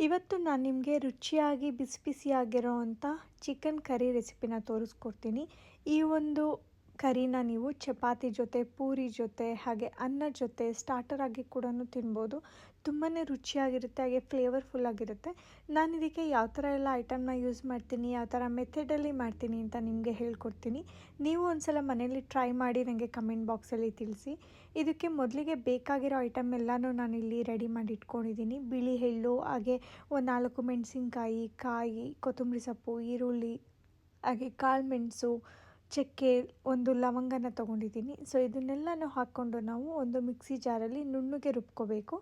ಇವತ್ತು ನಾನು ನಿಮಗೆ ರುಚಿಯಾಗಿ ಬಿಸಿ ಬಿಸಿಯಾಗಿರೋ ಅಂಥ ಚಿಕನ್ ಕರಿ ರೆಸಿಪಿನ ತೋರಿಸ್ಕೊಡ್ತೀನಿ. ಈ ಒಂದು ಕರಿನ ನೀವು, ಚಪಾತಿ ಜೊತೆ, ಪೂರಿ ಜೊತೆ, ಹಾಗೆ ಅನ್ನ ಜೊತೆ ಸ್ಟಾರ್ಟರ್ ಆಗಿ ಕೂಡ ತಿನ್ಬೋದು. ತುಂಬಾ ರುಚಿಯಾಗಿರುತ್ತೆ, ಹಾಗೆ ಫ್ಲೇವರ್ಫುಲ್ ಆಗಿರುತ್ತೆ. ನಾನು ಇದಕ್ಕೆ ಯಾವ ಥರ ಎಲ್ಲ ಐಟಮ್ನ ಯೂಸ್ ಮಾಡ್ತೀನಿ, ಯಾವ ಥರ ಮೆಥಡಲ್ಲಿ ಮಾಡ್ತೀನಿ ಅಂತ ನಿಮಗೆ ಹೇಳ್ಕೊಡ್ತೀನಿ. ನೀವು ಒಂದ್ಸಲ ಮನೇಲಿ ಟ್ರೈ ಮಾಡಿ ನನಗೆ ಕಮೆಂಟ್ ಬಾಕ್ಸಲ್ಲಿ ತಿಳಿಸಿ. ಇದಕ್ಕೆ ಮೊದಲಿಗೆ ಬೇಕಾಗಿರೋ ಐಟಮ್ ಎಲ್ಲನೂ ಇಲ್ಲಿ ರೆಡಿ ಮಾಡಿ ಇಟ್ಕೊಂಡಿದ್ದೀನಿ. ಬಿಳಿ ಎಳ್ಳು, ಹಾಗೆ ಒಂದು ನಾಲ್ಕು ಮೆಣಸಿನ್ಕಾಯಿ, ಕಾಯಿ, ಕೊತ್ತಂಬರಿ ಸೊಪ್ಪು, ಈರುಳ್ಳಿ, ಹಾಗೆ ಕಾಳು ಮೆಣಸು ಚಕ್ಕೆ ಒಂದು ಲವಂಗನ ತೊಗೊಂಡಿದ್ದೀನಿ. ಸೊ ಇದನ್ನೆಲ್ಲನೂ ಹಾಕ್ಕೊಂಡು ನಾವು ಒಂದು ಮಿಕ್ಸಿ ಜಾರಲ್ಲಿ ನುಣ್ಣಗೆ ರುಬ್ಕೋಬೇಕು.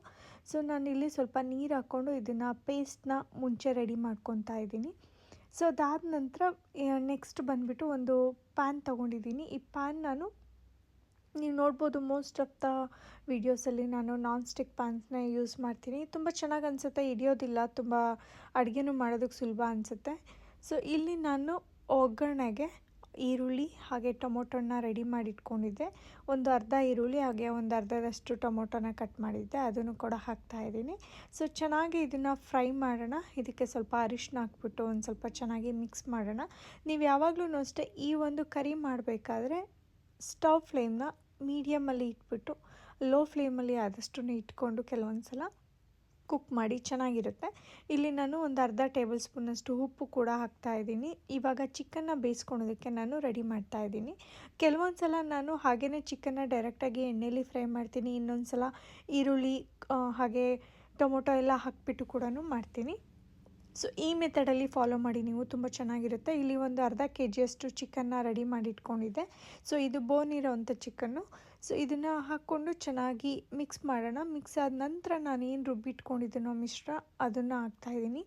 ಸೊ ನಾನಿಲ್ಲಿ ಸ್ವಲ್ಪ ನೀರು ಹಾಕ್ಕೊಂಡು ಇದನ್ನು ಪೇಸ್ಟ್ನ ಮುಂಚೆ ರೆಡಿ ಮಾಡ್ಕೊತಾ ಇದ್ದೀನಿ. ಸೊ ಅದಾದ ನಂತರ ನೆಕ್ಸ್ಟ್ ಬಂದುಬಿಟ್ಟು ಒಂದು ಪ್ಯಾನ್ ತೊಗೊಂಡಿದ್ದೀನಿ. ಈ ಪ್ಯಾನ್ ನಾನು, ನೀವು ನೋಡ್ಬೋದು ಮೋಸ್ಟ್ ಆಫ್ ದ ವೀಡಿಯೋಸಲ್ಲಿ ನಾನು ನಾನ್ ಸ್ಟಿಕ್ ಪ್ಯಾನ್ಸ್ನ ಯೂಸ್ ಮಾಡ್ತೀನಿ. ತುಂಬ ಚೆನ್ನಾಗಿ ಅನಿಸುತ್ತೆ, ಹಿಡಿಯೋದಿಲ್ಲ, ತುಂಬ ಅಡುಗೆನೂ ಮಾಡೋದಕ್ಕೆ ಸುಲಭ ಅನಿಸುತ್ತೆ. ಸೊ ಇಲ್ಲಿ ನಾನು ಒಗ್ಗರಣೆಗೆ ಈರುಳ್ಳಿ ಹಾಗೆ ಟೊಮೊಟೊನ ರೆಡಿ ಮಾಡಿ ಇಟ್ಕೊಂಡಿದ್ದೆ ಒಂದು ಅರ್ಧ ಈರುಳ್ಳಿ ಹಾಗೆ ಒಂದು ಅರ್ಧದಷ್ಟು ಟೊಮೊಟೊನ ಕಟ್ ಮಾಡಿದ್ದೆ. ಅದನ್ನು ಕೂಡ ಹಾಕ್ತಾ ಇದ್ದೀನಿ. ಸೊ, ಚೆನ್ನಾಗಿ ಇದನ್ನು ಫ್ರೈ ಮಾಡೋಣ. ಇದಕ್ಕೆ ಸ್ವಲ್ಪ ಅರಿಶಿನ ಹಾಕ್ಬಿಟ್ಟು ಒಂದು ಸ್ವಲ್ಪ ಚೆನ್ನಾಗಿ ಮಿಕ್ಸ್ ಮಾಡೋಣ. ನೀವು ಯಾವಾಗಲೂ ಅಷ್ಟೇ ಈ ಒಂದು ಕರಿ ಮಾಡಬೇಕಾದ್ರೆ ಸ್ಟವ್ ಫ್ಲೇಮ್ನ ಮೀಡಿಯಮಲ್ಲಿ ಇಟ್ಬಿಟ್ಟು, ಲೋ ಫ್ಲೇಮಲ್ಲಿ ಆದಷ್ಟು ಇಟ್ಕೊಂಡು ಕೆಲವೊಂದು ಸಲ ಕುಕ್ ಮಾಡಿ ಚೆನ್ನಾಗಿರುತ್ತೆ. ಇಲ್ಲಿ ನಾನು ಒಂದು ಅರ್ಧ ಟೇಬಲ್ ಸ್ಪೂನಷ್ಟು ಉಪ್ಪು ಕೂಡ ಹಾಕ್ತಾ ಇದ್ದೀನಿ. ಇವಾಗ ಚಿಕನ್ನ ಬೇಯಿಸ್ಕೊಳೋದಕ್ಕೆ ನಾನು ರೆಡಿ ಮಾಡ್ತಾ ಇದ್ದೀನಿ. ಕೆಲವೊಂದು ಸಲ ನಾನು ಹಾಗೆಯೇ ಚಿಕನ್ನ ಡೈರೆಕ್ಟಾಗಿ ಎಣ್ಣೆಲಿ ಫ್ರೈ ಮಾಡ್ತೀನಿ. ಇನ್ನೊಂದು ಸಲ ಈರುಳ್ಳಿ ಹಾಗೆ ಟೊಮೊಟೊ ಎಲ್ಲ ಹಾಕಿಬಿಟ್ಟು ಕೂಡ ಮಾಡ್ತೀನಿ. ಸೊ ಈ ಮೆಥಡಲ್ಲಿ ಫಾಲೋ ಮಾಡಿ ನೀವು ತುಂಬ ಚೆನ್ನಾಗಿರುತ್ತೆ. ಇಲ್ಲಿ ಒಂದು ಅರ್ಧ ಕೆ ಜಿಯಷ್ಟು ಚಿಕನ್ನ ರೆಡಿ ಮಾಡಿ ಇಟ್ಕೊಂಡಿದ್ದೆ. ಸೊ ಇದು ಬೋನ್ ಇರೋವಂಥ ಚಿಕನ್ನು ಸೊ ಇದನ್ನು ಹಾಕ್ಕೊಂಡು ಚೆನ್ನಾಗಿ ಮಿಕ್ಸ್ ಮಾಡೋಣ. ಮಿಕ್ಸ್ ಆದ ನಂತರ ನಾನು ಏನು ರುಬ್ಬಿಟ್ಕೊಂಡಿದ್ದೀನೋ ಮಿಶ್ರ ಅದನ್ನು ಹಾಕ್ತಾಯಿದ್ದೀನಿ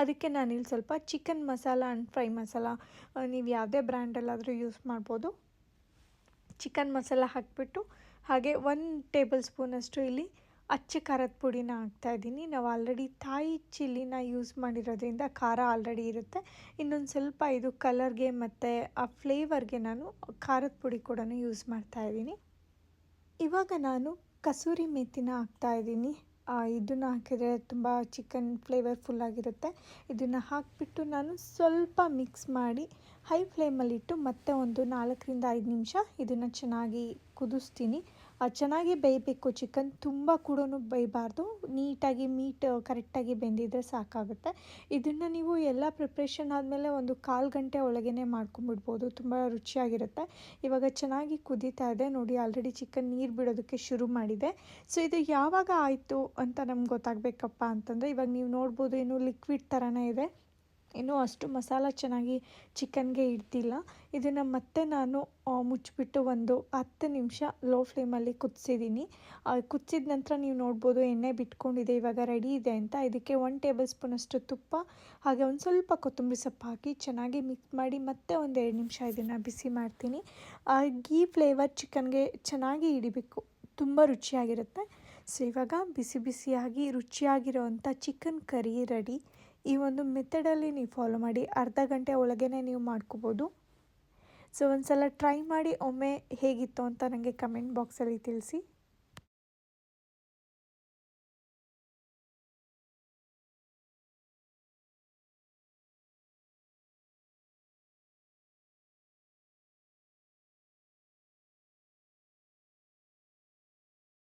ಅದಕ್ಕೆ ನಾನಿಲ್ಲಿ ಸ್ವಲ್ಪ chicken masala and fry masala ನೀವು ಯಾವುದೇ ಬ್ರ್ಯಾಂಡಲ್ಲಾದರೂ ಯೂಸ್ ಮಾಡ್ಬೋದು. ಚಿಕನ್ ಮಸಾಲ ಹಾಕಿಬಿಟ್ಟು ಹಾಗೆ ಒಂದು ಟೇಬಲ್ ಸ್ಪೂನಷ್ಟು ಇಲ್ಲಿ ಅಚ್ಚ ಖಾರದ ಪುಡಿನ ಹಾಕ್ತಾಯಿದ್ದೀನಿ ನಾವು ಆಲ್ರೆಡಿ ತಾಯಿ ಚಿಲ್ಲಿನ ಯೂಸ್ ಮಾಡಿರೋದ್ರಿಂದ ಖಾರ ಆಲ್ರೆಡಿ ಇರುತ್ತೆ. ಇನ್ನೊಂದು ಸ್ವಲ್ಪ ಇದು ಕಲರ್ಗೆ ಮತ್ತು ಆ ಫ್ಲೇವರ್ಗೆ ನಾನು ಖಾರದ ಪುಡಿ ಕೂಡ ಯೂಸ್ ಮಾಡ್ತಾಯಿದ್ದೀನಿ ಇವಾಗ ನಾನು ಕಸೂರಿ ಮೇಥಿನ ಹಾಕ್ತಾ ಇದ್ದೀನಿ. ಇದನ್ನು ಹಾಕಿದರೆ ತುಂಬ ಚಿಕನ್ ಫ್ಲೇವರ್ಫುಲ್ ಆಗಿರುತ್ತೆ. ಇದನ್ನು ಹಾಕಿಬಿಟ್ಟು ನಾನು ಸ್ವಲ್ಪ ಮಿಕ್ಸ್ ಮಾಡಿ ಹೈ ಫ್ಲೇಮಲ್ಲಿಟ್ಟು ಮತ್ತೆ ಒಂದು ನಾಲ್ಕರಿಂದ ಐದು ನಿಮಿಷ ಇದನ್ನು ಚೆನ್ನಾಗಿ ಕುದಿಸ್ತೀನಿ. ಚೆನ್ನಾಗಿ ಬೇಯಬೇಕು ಚಿಕನ್ ತುಂಬ ಕೂಡ ಬೇಯಬಾರ್ದು. ನೀಟಾಗಿ ಮೀಟ್ ಕರೆಕ್ಟಾಗಿ ಬೆಂದಿದ್ರೆ ಸಾಕಾಗುತ್ತೆ. ಇದನ್ನು ನೀವು ಎಲ್ಲ ಪ್ರಿಪ್ರೇಷನ್ ಆದಮೇಲೆ ಒಂದು ಕಾಲು ಗಂಟೆ ಒಳಗೇ ಮಾಡ್ಕೊಂಬಿಡ್ಬೋದು. ತುಂಬ ರುಚಿಯಾಗಿರುತ್ತೆ. ಇವಾಗ ಚೆನ್ನಾಗಿ ಕುದೀತಾ ಇದೆ. ನೋಡಿ, ಆಲ್ರೆಡಿ ಚಿಕನ್ ನೀರು ಬಿಡೋದಕ್ಕೆ ಶುರು ಮಾಡಿದೆ. ಸೊ, ಇದು ಯಾವಾಗ ಆಯಿತು ಅಂತ ನಮ್ಗೆ ಗೊತ್ತಾಗಬೇಕಪ್ಪ ಅಂತಂದರೆ, ಇವಾಗ ನೀವು ನೋಡ್ಬೋದು, ಏನು ಲಿಕ್ವಿಡ್ ಥರನೇ ಇದೆ. ಇನ್ನೂ ಅಷ್ಟು ಮಸಾಲ ಚೆನ್ನಾಗಿ ಚಿಕನ್ಗೆ ಇಡ್ತಿಲ್ಲ. ಇದನ್ನು ಮತ್ತೆ ನಾನು ಮುಚ್ಚಿಬಿಟ್ಟು ಒಂದು ಹತ್ತು ನಿಮಿಷ ಲೋ ಫ್ಲೇಮಲ್ಲಿ ಕುದಿಸಿದ್ದೀನಿ ಕುದಿಸಿದ ನಂತರ ನೀವು ನೋಡ್ಬೋದು ಎಣ್ಣೆ ಬಿಟ್ಕೊಂಡಿದೆ, ಇವಾಗ ರೆಡಿ ಇದೆ ಅಂತ. ಇದಕ್ಕೆ ಒನ್ ಟೇಬಲ್ ಸ್ಪೂನಷ್ಟು ತುಪ್ಪ, ಹಾಗೆ ಒಂದು ಸ್ವಲ್ಪ ಕೊತ್ತಂಬರಿ ಸೊಪ್ಪು ಹಾಕಿ ಚೆನ್ನಾಗಿ ಮಿಕ್ಸ್ ಮಾಡಿ ಮತ್ತೆ ಒಂದು ಎರಡು ನಿಮಿಷ ಇದನ್ನು ಬಿಸಿ ಮಾಡ್ತೀನಿ. ಗೀ ಫ್ಲೇವರ್ ಚಿಕನ್ಗೆ ಚೆನ್ನಾಗಿ ಹಿಡಿಬೇಕು. ತುಂಬ ರುಚಿಯಾಗಿರುತ್ತೆ. ಸೊ ಇವಾಗ ಬಿಸಿ ಬಿಸಿಯಾಗಿ ರುಚಿಯಾಗಿರೋವಂಥ ಚಿಕನ್ ಕರಿ ರೆಡಿ ಈ ಒಂದು ಮೆಥಡಲ್ಲಿ ನೀವು ಫಾಲೋ ಮಾಡಿ ಅರ್ಧ ಗಂಟೆ ಒಳಗೇ ನೀವು ಮಾಡ್ಕೋಬೋದು. ಸೊ ಒಂದು ಸಲ ಟ್ರೈ ಮಾಡಿ ಒಮ್ಮೆ ಹೇಗಿತ್ತು ಅಂತ ನನಗೆ ಕಮೆಂಟ್ ಬಾಕ್ಸಲ್ಲಿ ತಿಳಿಸಿ.